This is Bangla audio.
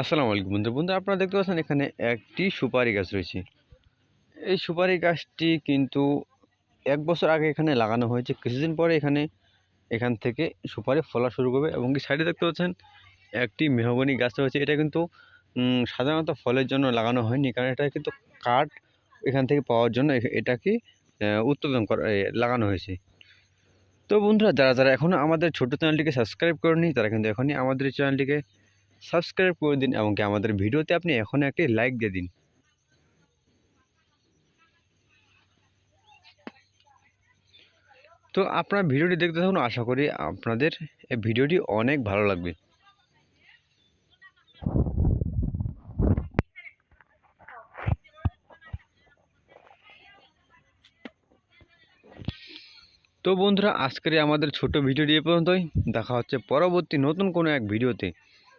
আসসালামু আলাইকুম বন্ধু। বন্ধু, আপনারা দেখতে পাচ্ছেন এখানে একটি সুপারি গাছ রয়েছে। এই সুপারি গাছটি কিন্তু এক বছর আগে এখানে লাগানো হয়েছে। কিছুদিন পরে এখানে, এখান থেকে সুপারি ফলা শুরু করবে এবং কি সাইডে দেখতে পাচ্ছেন একটি মেহগনি গাছ রয়েছে। এটা কিন্তু সাধারণত ফলের জন্য লাগানো হয়নি কারণ এটা কিন্তু কাঠ এখান থেকে পাওয়ার জন্য এটাকে উৎপাদন করা লাগানো হয়েছে। তো বন্ধুরা, যারা যারা এখনও আমাদের ছোট চ্যানেলটিকে সাবস্ক্রাইব করেনি তারা কিন্তু এখনই আমাদের চ্যানেলটিকে সাবস্ক্রাইব করে দিন এবং কি আমাদের ভিডিওতে আপনি এখন একটি লাইক দিয়ে দিন। তো আপনার ভিডিওটি দেখতে থাকুন, আশা করি আপনাদের এই ভিডিওটি অনেক ভালো লাগবে। তো বন্ধুরা, আজকের আমাদের ছোট ভিডিওটি এ পর্যন্তই। দেখা হচ্ছে পরবর্তী নতুন কোনো এক ভিডিওতে।